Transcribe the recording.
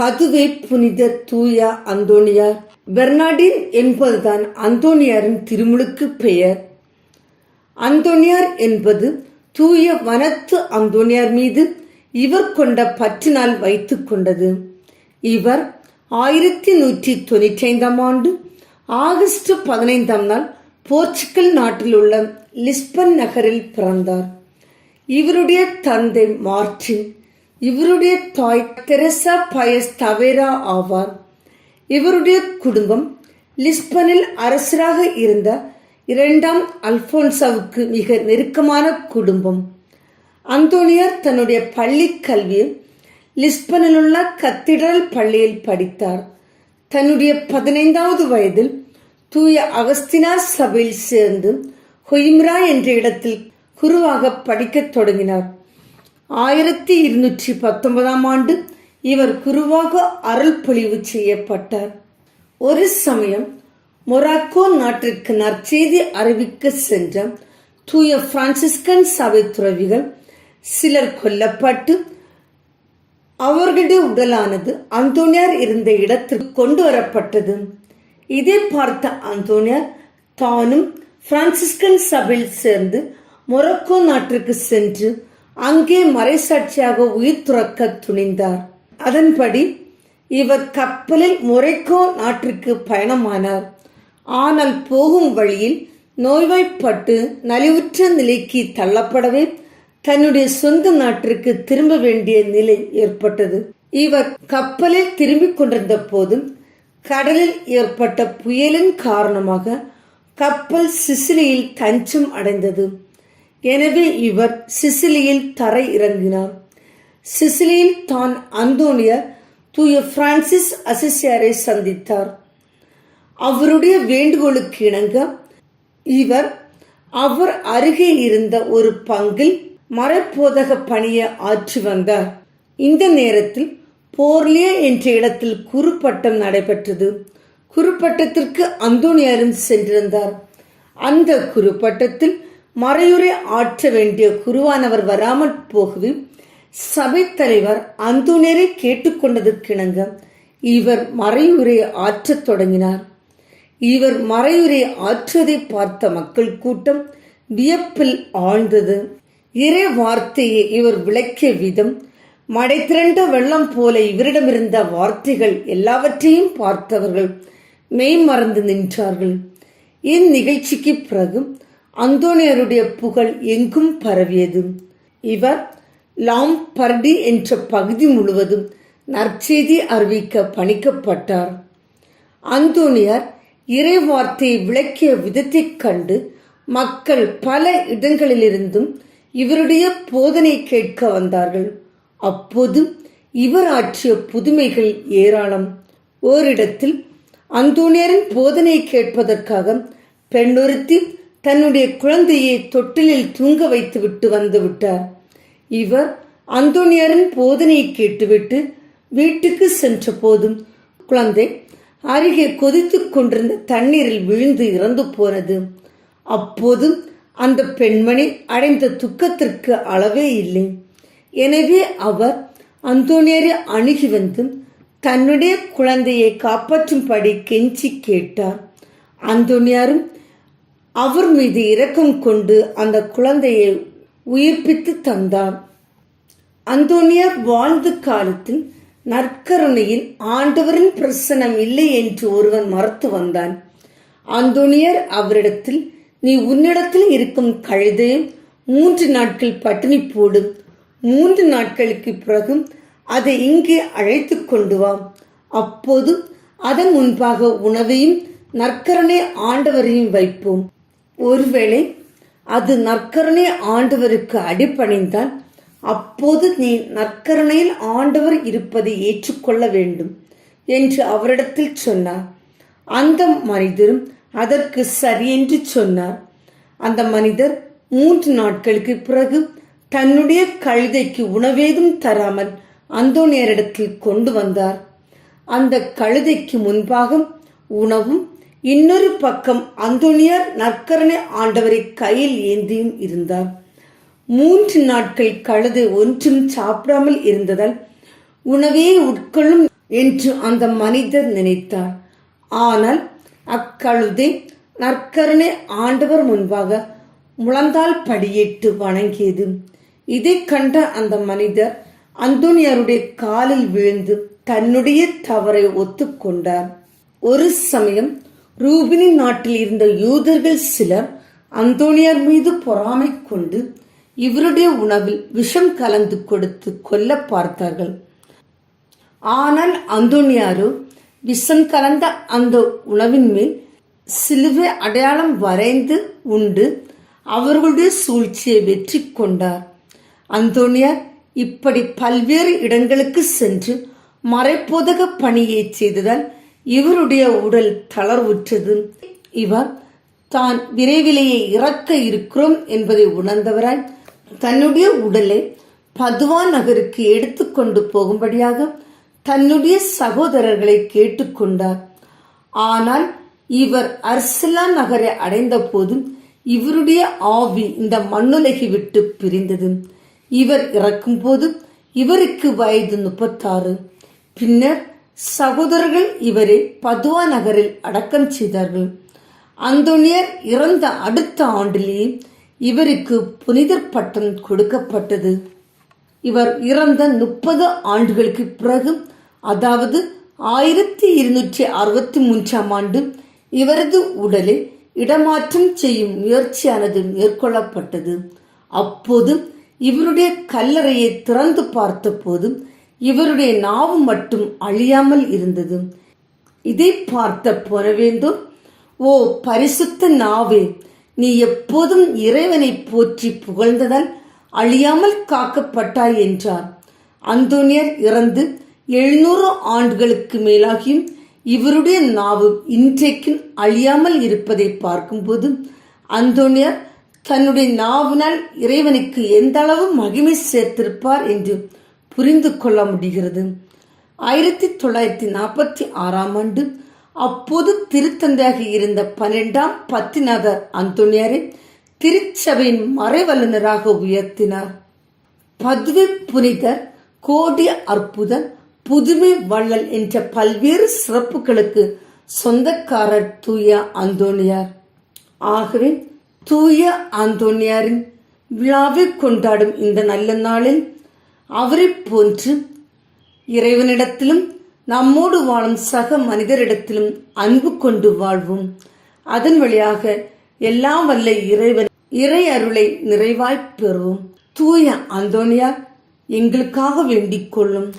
பதுவை புனித தூய அந்தோனியார் பெர்னாடின் என்பதுதான் அந்தோனியாரின் திருமுழுக்கு பெயர். அந்தோனியார் என்பது தூய வனத்து அந்தோனியார் மீது இவர் கொண்ட பற்றினால் வைத்துக் கொண்டது. இவர் ஆயிரத்தி நூற்றி தொண்ணூற்றி ஐந்தாம் ஆண்டு ஆகஸ்ட் பதினைந்தாம் நாள் போர்ச்சுகல் நாட்டில் உள்ள லிஸ்பன் நகரில் பிறந்தார். இவருடைய தந்தை மார்டின் இவருடைய தாய் தெரசா பயஸ் தவேரா ஆவார். இவருடைய குடும்பம் லிஸ்பனில் அரசராக இருந்த இரண்டாம் அல்போன்சாவுக்கு மிக நெருக்கமான குடும்பம். அந்தோனியார் தன்னுடைய பள்ளி கல்வியை லிஸ்பனில் உள்ள கத்திடல் பள்ளியில் படித்தார். தன்னுடைய பதினைந்தாவது வயதில் தூய அகஸ்தினா சபையில் சேர்ந்து ஹொய்ம்ரா என்ற இடத்தில் குருவாக படிக்கத் தொடங்கினார். ஆயிரத்தி இருநூற்றி பத்தொன்பதாம் ஆண்டு இவர் குருவாக அருள் பொழிவு செய்யப்பட்டார். ஒரு சமயம் மொராக்கோ நாட்டிற்கு நற்செய்தி அறிவிக்க சென்ற தூய பிரான்சிஸ்கன் சபை துறவிகள் சிலர் கொல்லப்பட்டு அவர்களுடைய உடலானது அந்தோனியார் இருந்த இடத்திற்கு கொண்டு வரப்பட்டது இதை பார்த்த அந்தோனியார் தானும் பிரான்சிஸ்கன் சபையில் சேர்ந்து மொரக்கோ நாட்டிற்கு சென்று அங்கே மறைசாட்சியாக உயிர் துறக்க துணிந்தார். அதன்படி இவர் கப்பலில் மொரைக்கோ நாட்டிற்கு பயணமானார். ஆனால் போகும் வழியில் நோய்வாய்ப்பட்டு நலிவுற்ற நிலைக்கு தள்ளப்படவே தன்னுடைய சொந்த நாட்டிற்கு திரும்ப வேண்டிய நிலை ஏற்பட்டது. இவர் கப்பலில் திரும்பிக் கொண்டிருந்த போது கடலில் ஏற்பட்ட புயலின் காரணமாக கப்பல் சிசிலியில் தஞ்சம் அடைந்தது. எனவே இவர் சிசிலியில் தரை இறங்கினார். சிசிலியில் தான் அந்தோனிய தூய பிரான்சிஸ் அசிசியாரை சந்தித்தார். அவருடைய வேண்டுகோளுக்கு இணங்க இவர் அவர் அருகே இருந்த ஒரு பங்கில் மரப்போதக பணியை ஆற்றி வந்தார். இந்த நேரத்தில் போர்லியா என்ற இடத்தில் குறுப்பட்டம் நடைபெற்றது. குறுப்பட்டத்திற்கு அந்தோனியாரும் சென்றிருந்தார். அந்த குறுப்பட்டத்தில் மறையுரை ஆற்ற வேண்டிய குருவானவர் வராமல் போகவே சபைத் தலைவர் அந்தோனியரை கேட்டுக்கொண்டதற்கிணங்க இவர் மறையுரை ஆற்றத் தொடங்கினார். இவர் மறையுரை ஆற்றுவதை பார்த்த மக்கள் கூட்டம் வியப்பில் ஆழ்ந்தது. இறை வார்த்தையை இவர் விளக்கிய விதம் மடை திரண்ட வெள்ளம் போல இவரிடமிருந்த வார்த்தைகள் எல்லாவற்றையும் பார்த்தவர்கள் மெய்மறந்து நின்றார்கள் இந்நிகழ்ச்சிக்கு பிறகு அந்தோனியருடைய புகழ் எங்கும் பரவியது இவர் லாம் பர்டி என்ற பகுதி முழுவதும் நற்செய்தி அறிவிக்க பணிக்கப்பட்டார். அந்தோனியார் இறை வார்த்தையை விளக்கிய விதத்தைக் கண்டு மக்கள் பல இடங்களிலிருந்தும் இவருடைய போதனை கேட்க வந்தார்கள். அப்போது இவர் ஆற்றிய புதுமைகள் ஏராளம். ஓரிடத்தில் அந்தோனியரின் போதனை கேட்பதற்காக பெண்ணொருத்தி தன்னுடைய குழந்தையை தொட்டிலில் தூங்க வைத்து விட்டு வந்து விட்டார் இவர் அந்தோனியாரின் போதனையை கேட்டுவிட்டு வீட்டுக்கு சென்ற போதும் குழந்தை அருகே கொதித்து கொண்டிருந்த தண்ணீரில் விழுந்து இறந்து போனது. அப்போதும் அந்த பெண்மணி அடைந்த துக்கத்திற்கு அளவே இல்லை. எனவே அவர் அந்தோனியரை அணுகி வந்து தன்னுடைய குழந்தையை காப்பாற்றும்படி கெஞ்சி கேட்டார். அந்தோனியாரும் அவர் மீது இரக்கம் கொண்டு அந்த குழந்தையை உயிர்ப்பித்து தந்தார் அந்தோனியார் வாழ்ந்த காலத்தில் நற்கருணையில் ஆண்டவரின் பிரசனம் இல்லை என்று ஒருவன் மறுத்து வந்தான். அந்தோனியர் அவரிடத்தில் நீ உன்னிடத்தில் இருக்கும் கழுதையும் மூன்று நாட்கள் பட்டினி போடும் மூன்று நாட்களுக்கு பிறகு அதை இங்கே அழைத்து கொண்டு வா. அப்போது அதன் முன்பாக உணவையும் நற்கரணை ஆண்டவரையும் வைப்போம். ஒருவேளை அது நற்கரணை ஆண்டவருக்கு அடிபணிந்தால் அப்போது நீ நற்கரணையில் ஆண்டவர் இருப்பதை ஏற்றுக்கொள்ள வேண்டும் என்று அவரிடத்தில் சொன்னார். அந்த மனிதரும் அதற்கு சரியென்று சொன்னார். அந்த மனிதர் மூன்று நாட்களுக்கு பிறகு தன்னுடைய கழுதைக்கு உணவேதும் தராமல் அந்தோனியரிடத்தில் கொண்டு வந்தார். அந்த கழுதைக்கு முன்பாக உணவும் இன்னொரு பக்கம் அந்தோனியார் நற்கரணை ஆண்டவரை கையில் ஏந்தியும் இருந்தார். மூன்று நாட்கள் கழுது ஒன்றும் சாப்பிடாமல் இருந்ததால் உணவே உட்கொள்ளும் என்று அந்த மனிதர் நினைத்தார். ஆனால் அக்கழுதை நற்கருணை ஆண்டவர் முன்பாக முழந்தால் படியிட்டு வணங்கியது. இதை கண்ட அந்த மனிதர் அந்தோனியாருடைய காலில் விழுந்து தன்னுடைய தவறை ஒத்துக்கொண்டார். ஒரு சமயம் ரூபினின் நாட்டில் இருந்த யூதர்கள் சிலர் அந்தோனியார் மீது பொறாமை கொண்டு இவருடைய உணவில் விஷம் கலந்து கொடுத்து கொல்ல பார்த்தார்கள். ஆனால் அந்தோனியாரோ விஷம் கலந்த அந்த உணவின் மேல் சிலுவை அடையாளம் வரைந்து உண்டு அவர்களுடைய சூழ்ச்சியை வெற்றி கொண்டார். அந்தோனியார் இப்படி பல்வேறு இடங்களுக்கு சென்று மறைப்போதக பணியை செய்ததால் இவருடைய உடல் தளர்வுற்றது. இவர் தான் விரைவிலேயே இறக்க இருக்கிறோம் என்பதை உணர்ந்தவராய் தன்னுடைய உடலை பதுவா நகருக்கு எடுத்துக்கொண்டு போகும்படியாக தன்னுடைய சகோதரர்களை கேட்டுக்கொண்டார் ஆனால் இவர் அர்சலா நகரை அடைந்த போதும் இவருடைய ஆவி இந்த மண்ணுலகை விட்டு பிரிந்தது. இவர் இறக்கும்போது இவருக்கு வயது முப்பத்தாறு. பின்னர் சகோதரர்கள் இவரை பதுவா நகரில் அடக்கம் செய்தார்கள். அந்தோனியர் இறந்த அடுத்த ஆண்டிலேயே இவருக்கு புனிதர் பட்டம் கொடுக்கப்பட்டது. இவர் இறந்த முப்பது ஆண்டுகளுக்கு பிறகு அதாவது ஆயிரத்தி இருநூற்றி அறுபத்தி மூன்றாம் ஆண்டு இவரது உடலை இடமாற்றம் செய்யும் முயற்சியானது மேற்கொள்ளப்பட்டது. அப்போது இவருடைய கல்லறையை திறந்து பார்த்தபோது இவருடைய நாவு மட்டும் அழியாமல் இருந்தது. இதை பார்த்த புறவேந்தோர் ஓ பரிசுத்த நாவே நீ எப்போதும் இறைவனை போற்றி புகழ்ந்ததால் அழியாமல் காக்கப்பட்டாய் என்றார். அந்தோனியர் இறந்து எழுநூறு ஆண்டுகளுக்கு மேலாகியும் இவருடைய நாவு இன்றைக்கும் அழியாமல் இருப்பதை பார்க்கும்போது அந்தோனியர் தன்னுடைய நாவினால் இறைவனுக்கு எந்த அளவு மகிமை சேர்த்திருப்பார் என்று புரிந்து கொள்ள முடிகிறது. ஆயிரத்தி தொள்ளாயிரத்தி நாற்பத்தி ஆறாம் ஆண்டு அப்போது திருத்தந்தையாக இருந்த பன்னிரெண்டாம் பத்திநாதர் அந்தோனியாரை திருச்சபையின் மறைவல்லுநராக உயர்த்தினார். பதுவை புனிதர் கோடி அற்புதர் புதுமை வள்ளல் என்ற பல்வேறு சிறப்புகளுக்கு சொந்தக்காரர் தூய அந்தோனியார். ஆகவே தூய அந்தோனியாரின் விழாவை கொண்டாடும் இந்த நல்ல நாளில் அவரை போன்று இறைவனிடத்திலும் நம்மோடு வாழும் சக மனிதரிடத்திலும் அன்பு கொண்டு வாழ்வோம். அதன் வழியாக எல்லாம் வல்ல இறைவன் இறை அருளை நிறைவாய்ப் பெறுவோம். தூய அந்தோனியார் எங்களுக்காக வேண்டிக் கொள்ளும்.